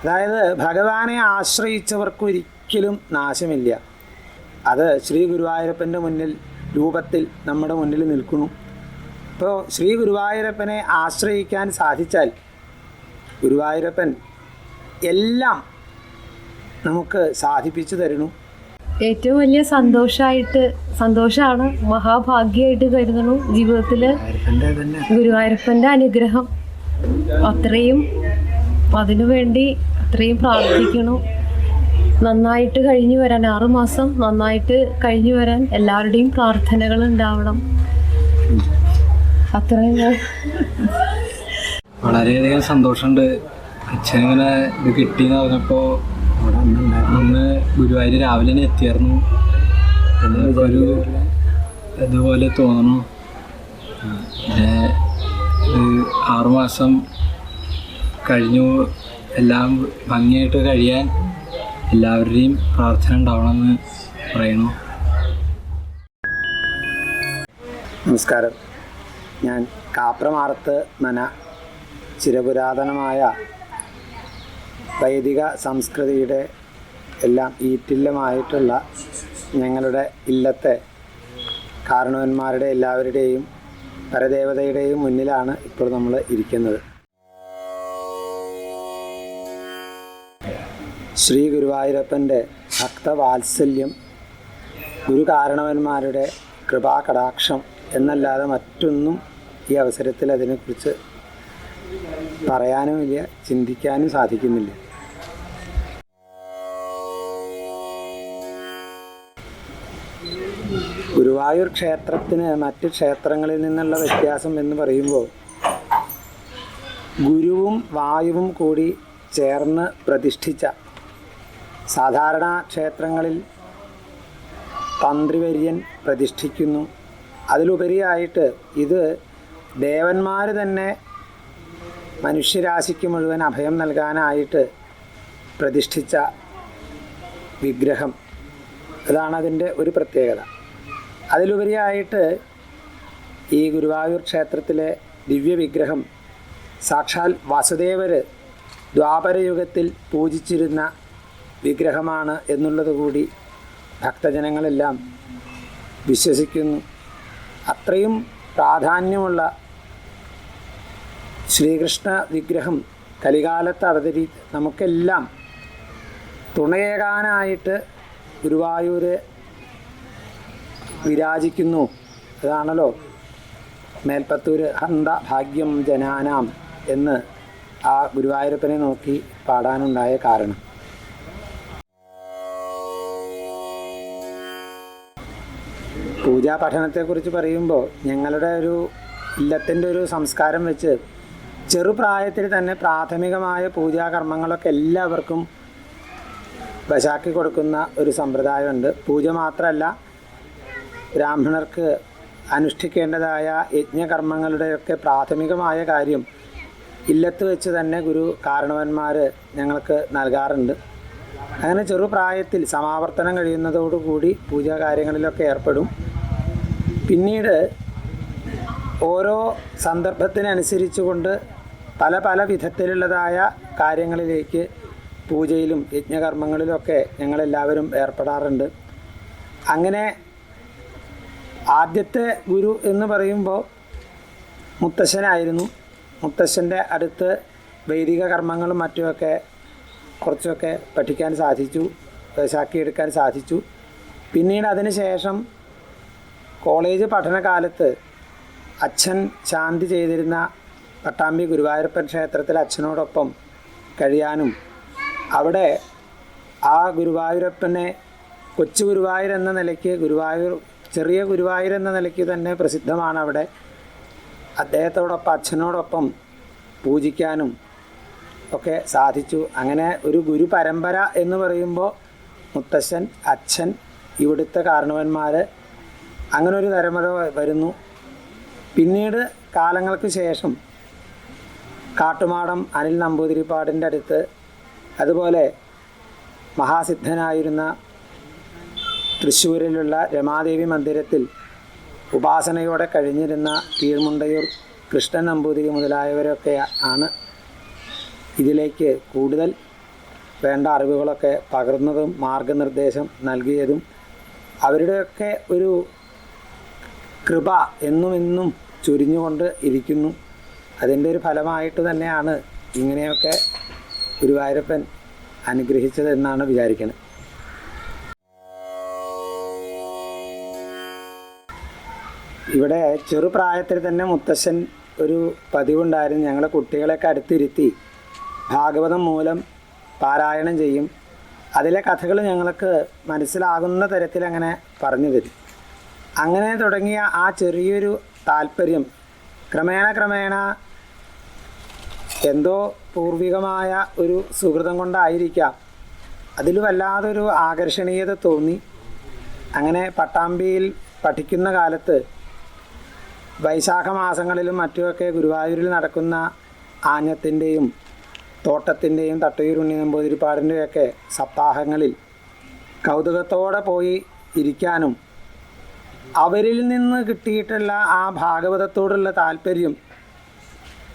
അതായത് ഭഗവാനെ ആശ്രയിച്ചവർക്ക് ഒരിക്കലും നാശമില്ല. അത് ശ്രീ ഗുരുവായൂരപ്പന്റെ മുന്നിൽ രൂപത്തിൽ നമ്മുടെ മുന്നിൽ നിൽക്കുന്നു. ഇപ്പോൾ ശ്രീ ഗുരുവായൂരപ്പനെ ആശ്രയിക്കാൻ സാധിച്ചാൽ ഗുരുവായൂരപ്പൻ എല്ലാം നമുക്ക് സാധിപ്പിച്ചു തരുന്നു. ഏറ്റവും വലിയ സന്തോഷമായിട്ട് സന്തോഷമാണ് മഹാഭാഗ്യമായിട്ട് കരുതണു ജീവിതത്തിൽ ഗുരുവായൂരപ്പന്റെ അനുഗ്രഹം. അത്രയും അതിനു വേണ്ടി അത്രയും പ്രാർത്ഥിക്കണം. നന്നായിട്ട് കഴിഞ്ഞു വരാൻ ആറുമാസം നന്നായിട്ട് കഴിഞ്ഞു വരാൻ എല്ലാവരുടെയും പ്രാർത്ഥനകൾ ഉണ്ടാവണം. അത്രയും. വളരെയധികം സന്തോഷമുണ്ട്. അച്ഛനിങ്ങനെ ഇത് കിട്ടിയെന്ന് പറഞ്ഞപ്പോൾ അന്ന് ഗുരുവായൂർ രാവിലെ തന്നെ എത്തിയായിരുന്നു. ഒരു ഇതുപോലെ തോന്നണം ആറുമാസം കഴിഞ്ഞു. എല്ലാം ഭംഗിയായിട്ട് കഴിയാൻ എല്ലാവരുടെയും പ്രാർത്ഥന ഉണ്ടാവണമെന്ന് പറയുന്നു. നമസ്കാരം. ഞാൻ കാപ്രമാറത്ത് മന ചിരപുരാതനമായ വൈദിക സംസ്കൃതിയുടെ എല്ലാം ഈറ്റില്ലമായിട്ടുള്ള ഞങ്ങളുടെ ഇല്ലത്തെ കാരണവന്മാരുടെ എല്ലാവരുടെയും പരദേവതയുടെയും മുന്നിലാണ് ഇപ്പോൾ നമ്മൾ ഇരിക്കുന്നത്. ശ്രീ ഗുരുവായൂരപ്പന്റെ ഭക്തവാത്സല്യം ഗുരു കാരണവന്മാരുടെ കൃപാകടാക്ഷം എന്നല്ലാതെ മറ്റൊന്നും ഈ അവസരത്തിൽ അതിനെക്കുറിച്ച് പറയാനുമില്ല ചിന്തിക്കാനും സാധിക്കുന്നില്ല. ഗുരുവായൂർ ക്ഷേത്രത്തിന് മറ്റ് ക്ഷേത്രങ്ങളിൽ നിന്നുള്ള വ്യത്യാസം എന്ന് പറയുമ്പോൾ ഗുരുവും വായുവും കൂടി ചേർന്ന് പ്രതിഷ്ഠിച്ച സാധാരണ ക്ഷേത്രങ്ങളിൽ തന്ത്രിവര്യൻ പ്രതിഷ്ഠിക്കുന്നു. അതിലുപരിയായിട്ട് ഇത് ദേവന്മാർ തന്നെ മനുഷ്യരാശിക്ക് മുഴുവൻ അഭയം നൽകാനായിട്ട് പ്രതിഷ്ഠിച്ച വിഗ്രഹം. അതാണ് അതിന്റെ ഒരു പ്രത്യേകത. അതിലുപരിയായിട്ട് ഈ ഗുരുവായൂർ ക്ഷേത്രത്തിലെ ദിവ്യവിഗ്രഹം സാക്ഷാൽ വാസുദേവർ ദ്വാപരയുഗത്തിൽ പൂജിച്ചിരുന്ന വിഗ്രഹമാണ് എന്നുള്ളത് കൂടി ഭക്തജനങ്ങളെല്ലാം വിശ്വസിക്കുന്നു. അത്രയും പ്രാധാന്യമുള്ള ശ്രീകൃഷ്ണ വിഗ്രഹം കലികാലത്ത് അവതരി നമുക്കെല്ലാം തുണയേകാനായിട്ട് ഗുരുവായൂര് വിരാജിക്കുന്നു. അതാണല്ലോ മേൽപ്പത്തൂര് ഹന്ത ഭാഗ്യം ജനാനാം എന്ന് ആ ഗുരുവായൂരപ്പനെ നോക്കി പാടാനുണ്ടായ കാരണം. പൂജാ പഠനത്തെക്കുറിച്ച് പറയുമ്പോൾ ഞങ്ങളുടെ ഒരു ഇല്ലത്തിന്റെ ഒരു സംസ്കാരം വെച്ച് ചെറുപ്രായത്തിൽ തന്നെ പ്രാഥമികമായ പൂജാകർമ്മങ്ങളൊക്കെ എല്ലാവർക്കും വശാക്കി കൊടുക്കുന്ന ഒരു സമ്പ്രദായമുണ്ട്. പൂജ മാത്രമല്ല ബ്രാഹ്മണർക്ക് അനുഷ്ഠിക്കേണ്ടതായ യജ്ഞകർമ്മങ്ങളുടെയൊക്കെ പ്രാഥമികമായ കാര്യം ഇല്ലത്ത് വെച്ച് തന്നെ ഗുരു കാരണവന്മാർ ഞങ്ങൾക്ക് നൽകാറുണ്ട്. അങ്ങനെ ചെറുപ്രായത്തിൽ സമാവർത്തനം കഴിയുന്നതോടുകൂടി പൂജാ കാര്യങ്ങളിലൊക്കെ ഏർപ്പെടും. പിന്നീട് ഓരോ സന്ദർഭത്തിനനുസരിച്ചുകൊണ്ട് പല പല വിധത്തിലുള്ളതായ കാര്യങ്ങളിലേക്ക് പൂജയിലും യജ്ഞകർമ്മങ്ങളിലുമൊക്കെ ഞങ്ങളെല്ലാവരും ഏർപ്പെടാറുണ്ട്. അങ്ങനെ ആദ്യത്തെ ഗുരു എന്ന് പറയുമ്പോൾ മുത്തശ്ശനായിരുന്നു. മുത്തശ്ശന്റെ അടുത്ത് വൈദിക കർമ്മങ്ങളും മറ്റുമൊക്കെ കുറച്ചൊക്കെ പഠിക്കാൻ സാധിച്ചു ശാക്കിയെടുക്കാൻ സാധിച്ചു. പിന്നീട് അതിന് ശേഷം കോളേജ് പഠനകാലത്ത് അച്ഛൻ ശാന്തി ചെയ്തിരുന്ന പട്ടാമ്പി ഗുരുവായൂരപ്പൻ ക്ഷേത്രത്തിൽ അച്ഛനോടൊപ്പം കഴിയാനും അവിടെ ആ ഗുരുവായൂരപ്പനെ കൊച്ചു ഗുരുവായൂർ എന്ന നിലയ്ക്ക് ഗുരുവായൂർ ചെറിയ ഗുരുവായൂർ എന്ന നിലയ്ക്ക് തന്നെ പ്രസിദ്ധമാണ് അവിടെ അദ്ദേഹത്തോടൊപ്പം അച്ഛനോടൊപ്പം പൂജിക്കാനും ഒക്കെ സാധിച്ചു. അങ്ങനെ ഒരു ഗുരു പരമ്പര എന്ന് പറയുമ്പോൾ മുത്തശ്ശൻ അച്ഛൻ ഇവിടുത്തെ കാരണവന്മാർ അങ്ങനെ ഒരു തരമുറ വരുന്നു. പിന്നീട് കാലങ്ങൾക്ക് ശേഷം കാട്ടുമാടം അനിൽ നമ്പൂതിരിപ്പാടിന്റെ അടുത്ത് അതുപോലെ മഹാസിദ്ധനായിരുന്ന തൃശ്ശൂരിലുള്ള രമാദേവി മന്ദിരത്തിൽ ഉപാസനയോടെ കഴിഞ്ഞിരുന്ന കീഴ്മുണ്ടയൂർ കൃഷ്ണൻ നമ്പൂതിരി മുതലായവരൊക്കെ ആണ് ഇതിലേക്ക് കൂടുതൽ വേണ്ട അറിവുകളൊക്കെ പകർന്നതും മാർഗനിർദ്ദേശം നൽകിയതും. അവരുടെയൊക്കെ ഒരു കൃപ എന്നും എന്നും ചുരിഞ്ഞുകൊണ്ട് ഇരിക്കുന്നു. അതിന്റെ ഒരു ഫലമായിട്ട് തന്നെയാണ് ഇങ്ങനെയൊക്കെ ഗുരുവായൂരപ്പൻ അനുഗ്രഹിച്ചത് എന്നാണ് വിചാരിക്കുന്നത് ഇവിടെ ചെറുപ്രായത്തിൽ തന്നെ മുത്തശ്ശൻ ഒരു പതിവുണ്ടായിരുന്നു. ഞങ്ങളെ കുട്ടികളെയൊക്കെ അടുത്തിരുത്തി ഭാഗവതം മൂലം പാരായണം ചെയ്യും. അതിലെ കഥകൾ ഞങ്ങൾക്ക് മനസ്സിലാകുന്ന തരത്തിൽ അങ്ങനെ പറഞ്ഞു തരും. അങ്ങനെ തുടങ്ങിയ ആ ചെറിയൊരു താല്പര്യം ക്രമേണ ക്രമേണ എന്തോ പൂർവികമായ ഒരു സുഹൃതം കൊണ്ടായിരിക്കാം. അതിൽ വല്ലാതൊരു ആകർഷണീയത തോന്നി. അങ്ങനെ പട്ടാമ്പിയിൽ പഠിക്കുന്ന കാലത്ത് വൈശാഖ മാസങ്ങളിലും മറ്റുമൊക്കെ ഗുരുവായൂരിൽ നടക്കുന്ന ആഞ്ഞത്തിന്റെയും തോട്ടത്തിന്റെയും തട്ടയൂരുണ്ണി നമ്പൂതിരിപ്പാടിന്റെയൊക്കെ സപ്താഹങ്ങളിൽ കൗതുകത്തോടെ പോയി ഇരിക്കാനും അവരിൽ നിന്ന് കിട്ടിയിട്ടുള്ള ആ ഭാഗവതത്തോടുള്ള താല്പര്യം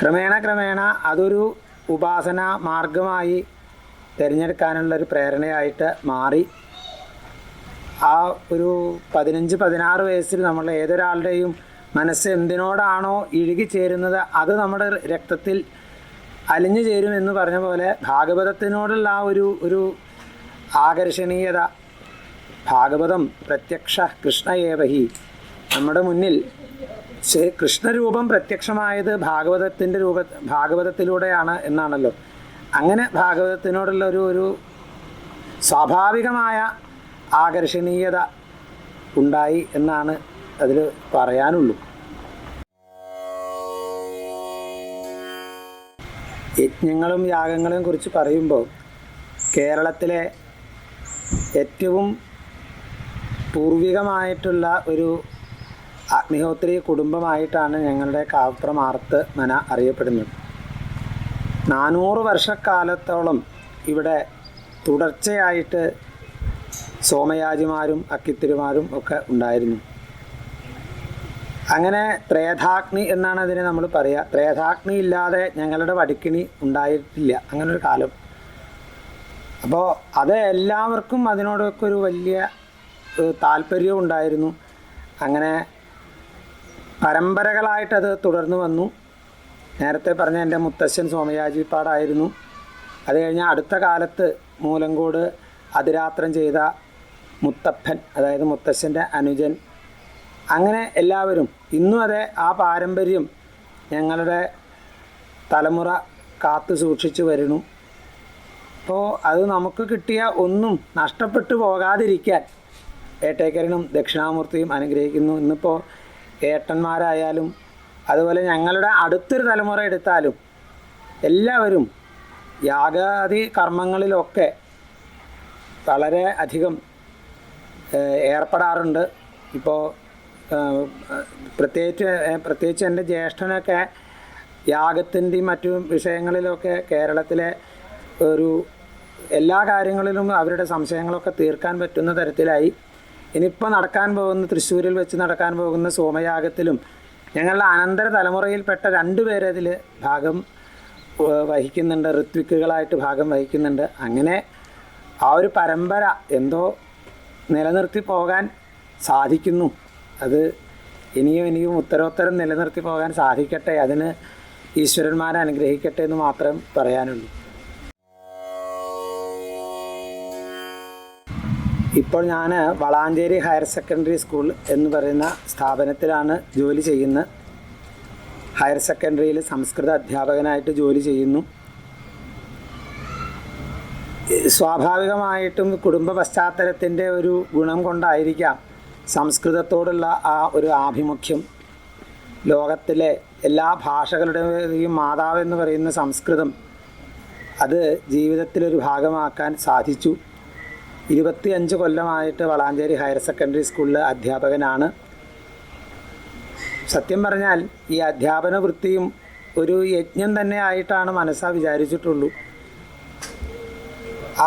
ക്രമേണ ക്രമേണ അതൊരു ഉപാസന മാർഗമായി തിരഞ്ഞെടുക്കാനുള്ള ഒരു പ്രേരണയായിട്ട് മാറി. ആ ഒരു പതിനഞ്ച് പതിനാറ് വയസ്സിൽ നമ്മൾ ഏതൊരാളുടെയും മനസ്സ് എന്തിനോടാണോ ഇഴുകി ചേരുന്നത് അത് നമ്മുടെ രക്തത്തിൽ അലിഞ്ഞു ചേരുമെന്ന് പറഞ്ഞ പോലെ ഭാഗവതത്തിനോടുള്ള ആ ഒരു ഒരു ആകർഷണീയത ഭാഗവതം പ്രത്യക്ഷ കൃഷ്ണയേവഹി നമ്മുടെ മുന്നിൽ കൃഷ്ണരൂപം പ്രത്യക്ഷമായത് ഭാഗവതത്തിന്റെ രൂപ ഭാഗവതത്തിലൂടെയാണ് എന്നാണല്ലോ. അങ്ങനെ ഭാഗവതത്തിനോടുള്ള ഒരു ഒരു സ്വാഭാവികമായ ആകർഷണീയത ഉണ്ടായി എന്നാണ് അതിൽ പറയാനുള്ളൂ. യജ്ഞങ്ങളും യാഗങ്ങളെയും കുറിച്ച് പറയുമ്പോൾ കേരളത്തിലെ ഏറ്റവും പൂർവികമായിട്ടുള്ള ഒരു അഗ്നിഹോത്രി കുടുംബമായിട്ടാണ് ഞങ്ങളുടെ കാവപ്രമാർത്ത് മന അറിയപ്പെടുന്നത്. നാനൂറ് വർഷക്കാലത്തോളം ഇവിടെ തുടർച്ചയായിട്ട് സോമയാജിമാരും അക്കിത്തിരിമാരും ഒക്കെ ഉണ്ടായിരുന്നു. അങ്ങനെ ത്രേധാഗ്നി എന്നാണ് അതിനെ നമ്മൾ പറയുക ത്രേധാഗ്നി ഇല്ലാതെ ഞങ്ങളുടെ വടിക്കിണി ഉണ്ടായിട്ടില്ല. അങ്ങനൊരു കാലം. അപ്പോൾ അത് എല്ലാവർക്കും അതിനോടൊക്കെ ഒരു വലിയ താല്പര്യവും ഉണ്ടായിരുന്നു അങ്ങനെ പരമ്പരകളായിട്ടത് തുടർന്നു വന്നു. നേരത്തെ പറഞ്ഞ എന്റെ മുത്തശ്ശൻ സോമയാജിപ്പാടായിരുന്നു അത് കഴിഞ്ഞ അടുത്ത കാലത്ത് മൂലങ്കോട് അതിരാത്രം ചെയ്ത മുത്തപ്പൻ അതായത് മുത്തശ്ശന്റെ അനുജൻ അങ്ങനെ എല്ലാവരും ഇന്നും അതെ ആ പാരമ്പര്യം ഞങ്ങളുടെ തലമുറ കാത്തു സൂക്ഷിച്ചു വരുന്നു. അപ്പോൾ അത് നമുക്ക് കിട്ടിയ ഒന്നും നഷ്ടപ്പെട്ടു പോകാതിരിക്കാൻ ഏട്ടേക്കരനും ദക്ഷിണാമൂർത്തിയും അനുഗ്രഹിക്കുന്നു. ഇന്നിപ്പോൾ ഏട്ടന്മാരായാലും അതുപോലെ ഞങ്ങളുടെ അടുത്തൊരു തലമുറ എടുത്താലും എല്ലാവരും യാഗാദി കർമ്മങ്ങളിലൊക്കെ വളരെ അധികം ഏർപ്പെടാറുണ്ട്. ഇപ്പോൾ പ്രത്യേകിച്ച് പ്രത്യേകിച്ച് എന്റെ ജ്യേഷ്ഠനൊക്കെ യാഗത്തിന്റെയും മറ്റു വിഷയങ്ങളിലൊക്കെ കേരളത്തിലെ ഒരു എല്ലാ കാര്യങ്ങളിലും അവരുടെ സംശയങ്ങളൊക്കെ തീർക്കാൻ പറ്റുന്ന തരത്തിലായി. ഇനിയിപ്പോൾ നടക്കാൻ പോകുന്ന തൃശ്ശൂരിൽ വെച്ച് നടക്കാൻ പോകുന്ന സോമയാഗത്തിലും ഞങ്ങളുടെ അനന്തര തലമുറയിൽപ്പെട്ട രണ്ടുപേരെ പേരതിൽ ഭാഗം വഹിക്കുന്നുണ്ട്. ഋത്വിക്കുകളായിട്ട് ഭാഗം വഹിക്കുന്നുണ്ട്. അങ്ങനെ ആ ഒരു പരമ്പര എന്തോ നിലനിർത്തി പോകാൻ സാധിക്കുന്നു. അത് ഇനിയും ഇനിയും ഉത്തരോത്തരം നിലനിർത്തി പോകാൻ സാധിക്കട്ടെ. അതിന് ഈശ്വരന്മാരെ അനുഗ്രഹിക്കട്ടെ എന്ന് മാത്രം പറയാനുള്ളൂ. ഇപ്പോൾ ഞാൻ വളാഞ്ചേരി ഹയർ സെക്കൻഡറി സ്കൂൾ എന്ന് പറയുന്ന സ്ഥാപനത്തിലാണ് ജോലി ചെയ്യുന്നത്. ഹയർ സെക്കൻഡറിയിൽ സംസ്കൃത അധ്യാപകനായിട്ട് ജോലി ചെയ്യുന്നു. സ്വാഭാവികമായിട്ടും കുടുംബ പശ്ചാത്തലത്തിന്റെ ഒരു ഗുണം കൊണ്ടായിരിക്കാം സംസ്കൃതത്തോടുള്ള ആ ഒരു ആഭിമുഖ്യം. ലോകത്തിലെ എല്ലാ ഭാഷകളുടെയും മാതാവ് എന്ന് പറയുന്ന സംസ്കൃതം അത് ജീവിതത്തിലൊരു ഭാഗമാക്കാൻ സാധിച്ചു. ഇരുപത്തിയഞ്ച് കൊല്ലമായിട്ട് വളാഞ്ചേരി ഹയർ സെക്കൻഡറി സ്കൂളിലെ അധ്യാപകനാണ്. സത്യം പറഞ്ഞാൽ ഈ അധ്യാപന വൃത്തിയും ഒരു യജ്ഞം തന്നെ ആയിട്ടാണ് മനസ്സാ വിചാരിച്ചിട്ടുള്ളൂ.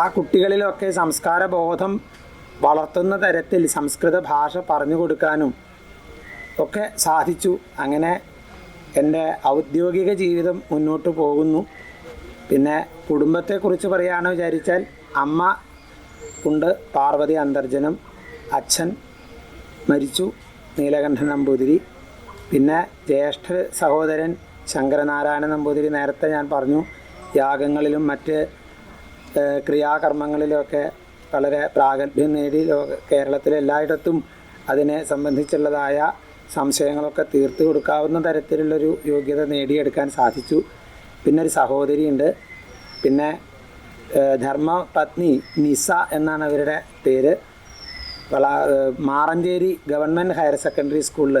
ആ കുട്ടികളിലൊക്കെ സംസ്കാരബോധം വളർത്തുന്ന തരത്തിൽ സംസ്കൃത ഭാഷ പറഞ്ഞു കൊടുക്കാനും ഒക്കെ സാധിച്ചു. അങ്ങനെ എന്റെ ഔദ്യോഗിക ജീവിതം മുന്നോട്ട് പോകുന്നു. പിന്നെ കുടുംബത്തെക്കുറിച്ച് പറയുകയാണെന്ന് വിചാരിച്ചാൽ അമ്മ ഉണ്ട്. പാർവതി അന്തർജനം അച്ഛൻ മരിച്ചു. നീലകണ്ഠൻ നമ്പൂതിരി. പിന്നെ ജ്യേഷ്ഠ സഹോദരൻ ശങ്കരനാരായണ നമ്പൂതിരി നേരത്തെ ഞാൻ പറഞ്ഞു. യാഗങ്ങളിലും മറ്റ് ക്രിയാകർമ്മങ്ങളിലുമൊക്കെ വളരെ പ്രാഗൽഭ്യം നേടി കേരളത്തിലെ എല്ലായിടത്തും അതിനെ സംബന്ധിച്ചുള്ളതായ സംശയങ്ങളൊക്കെ തീർത്തു കൊടുക്കാവുന്ന തരത്തിലുള്ളൊരു യോഗ്യത നേടിയെടുക്കാൻ സാധിച്ചു. പിന്നെ ഒരു സഹോദരിയുണ്ട്. പിന്നെ ഏഹ്, ധർമ്മപത്നി നിസ എന്നാണ് അവരുടെ പേര്. വളാ മാറഞ്ചേരി ഗവൺമെന്റ് ഹയർ സെക്കൻഡറി സ്കൂളിൽ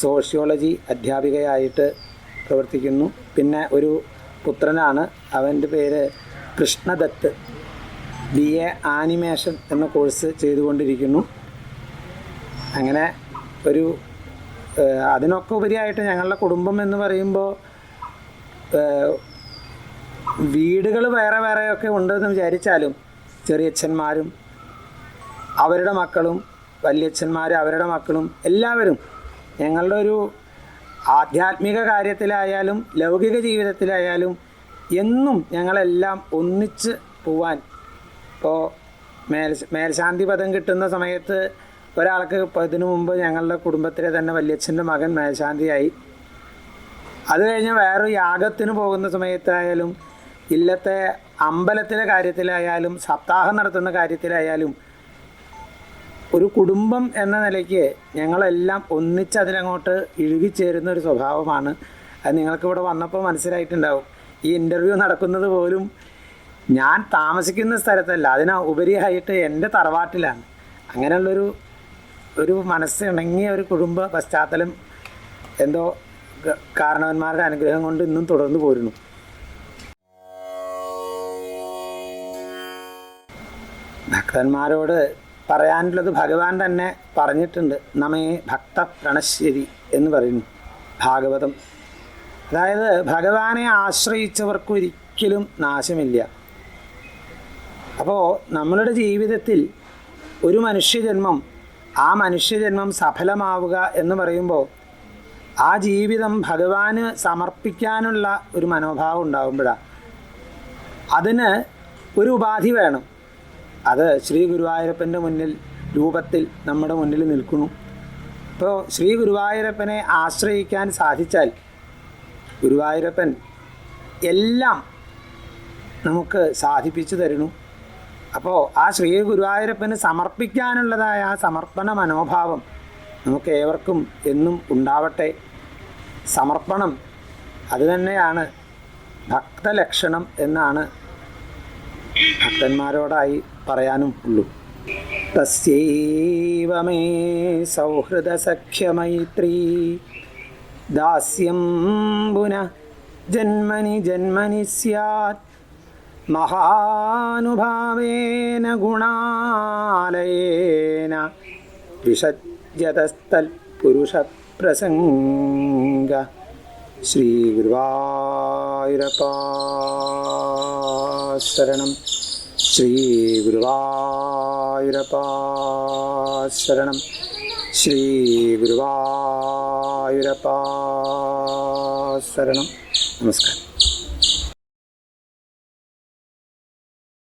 സോഷ്യോളജി അധ്യാപികയായിട്ട് പ്രവർത്തിക്കുന്നു. പിന്നെ ഒരു പുത്രനാണ്. അവന്റെ പേര് കൃഷ്ണദത്ത്. ബി എ ആനിമേഷൻ എന്ന കോഴ്സ് ചെയ്തുകൊണ്ടിരിക്കുന്നു. അങ്ങനെ ഒരു അതിനൊക്കെ ഉപരിയായിട്ട് ഞങ്ങളുടെ കുടുംബം എന്ന് പറയുമ്പോൾ വീടുകൾ വേറെ വേറെയൊക്കെ ഉണ്ടെന്ന് വിചാരിച്ചാലും ചെറിയച്ഛന്മാരും അവരുടെ മക്കളും വല്യച്ഛന്മാർ അവരുടെ മക്കളും എല്ലാവരും ഞങ്ങളുടെ ഒരു ആധ്യാത്മിക കാര്യത്തിലായാലും ലൗകിക ജീവിതത്തിലായാലും എന്നും ഞങ്ങളെല്ലാം ഒന്നിച്ച് പോവാൻ. ഇപ്പോൾ മേൽ മേൽശാന്തി പദം കിട്ടുന്ന സമയത്ത് ഒരാൾക്ക് ഇതിനു മുമ്പ് ഞങ്ങളുടെ കുടുംബത്തിലെ തന്നെ വല്യച്ഛന്റെ മകൻ മേൽശാന്തിയായി. അത് കഴിഞ്ഞ് വേറൊരു യാഗത്തിന് പോകുന്ന സമയത്തായാലും ഇല്ലത്തെ അമ്പലത്തിലെ കാര്യത്തിലായാലും സപ്താഹം നടത്തുന്ന കാര്യത്തിലായാലും ഒരു കുടുംബം എന്ന നിലയ്ക്ക് ഞങ്ങളെല്ലാം ഒന്നിച്ച് അതിലങ്ങോട്ട് ഇഴുകിച്ചേരുന്ന ഒരു സ്വഭാവമാണ്. അത് നിങ്ങൾക്ക് ഇവിടെ വന്നപ്പോൾ മനസ്സിലായിട്ടുണ്ടാവും. ഈ ഇന്റർവ്യൂ നടക്കുന്നത് പോലും ഞാൻ താമസിക്കുന്ന സ്ഥലത്തല്ല അതിന് ഉപരിയായിട്ട് എന്റെ തറവാട്ടിലാണ്. അങ്ങനെയുള്ളൊരു ഒരു മനസ്സിണങ്ങിയ ഒരു കുടുംബ പശ്ചാത്തലം എന്തോ കാരണവന്മാരുടെ അനുഗ്രഹം കൊണ്ട് ഇന്നും തുടർന്നു പോരുന്നു. ഭക്തന്മാരോട് പറയാനുള്ളത് ഭഗവാൻ തന്നെ പറഞ്ഞിട്ടുണ്ട് നമേ ഭക്ത പ്രണശ്ശേരി എന്ന് പറയുന്നു ഭാഗവതം. അതായത് ഭഗവാനെ ആശ്രയിച്ചവർക്ക് ഒരിക്കലും നാശമില്ല. അപ്പോൾ നമ്മളുടെ ജീവിതത്തിൽ ഒരു മനുഷ്യജന്മം ആ മനുഷ്യജന്മം സഫലമാവുക എന്ന് പറയുമ്പോൾ ആ ജീവിതം ഭഗവാന് സമർപ്പിക്കാനുള്ള ഒരു മനോഭാവം ഉണ്ടാകുമ്പോഴാണ് അതിന് ഒരു ഉപാധി വേണം. അത് ശ്രീ ഗുരുവായൂരപ്പന്റെ മുന്നിൽ രൂപത്തിൽ നമ്മുടെ മുന്നിൽ നിൽക്കുന്നു. ഇപ്പോൾ ശ്രീ ഗുരുവായൂരപ്പനെ ആശ്രയിക്കാൻ സാധിച്ചാൽ ഗുരുവായൂരപ്പൻ എല്ലാം നമുക്ക് സാധിപ്പിച്ചു തരുന്നു. അപ്പോൾ ആ ശ്രീ ഗുരുവായൂരപ്പന് സമർപ്പിക്കാനുള്ളതായ ആ സമർപ്പണ മനോഭാവം നമുക്ക് ഏവർക്കും എന്നും ഉണ്ടാവട്ടെ. സമർപ്പണം അതുതന്നെയാണ് ഭക്തലക്ഷണം എന്നാണ് ഭക്തന്മാരോടായി പറയാനും ഉള്ളൂ. തസ്യൈവ മേ സൗഹൃദസഖ്യമൈത്രീ. ദാസ്യം പുനഃ ജന്മനി ജന്മനി സ്യാത്. മഹാനുഭാവേന ഗുണാലയേന വിഷജ്യതസ്തൽപുരുഷപ്രസംഗ ശ്രീഗുരുവായൂരപ്പാശരണം. ശ്രീഗുരുവായൂരപ്പാശരണം. ശ്രീഗുരുവായൂരപ്പാശരണം. നമസ്കാരം.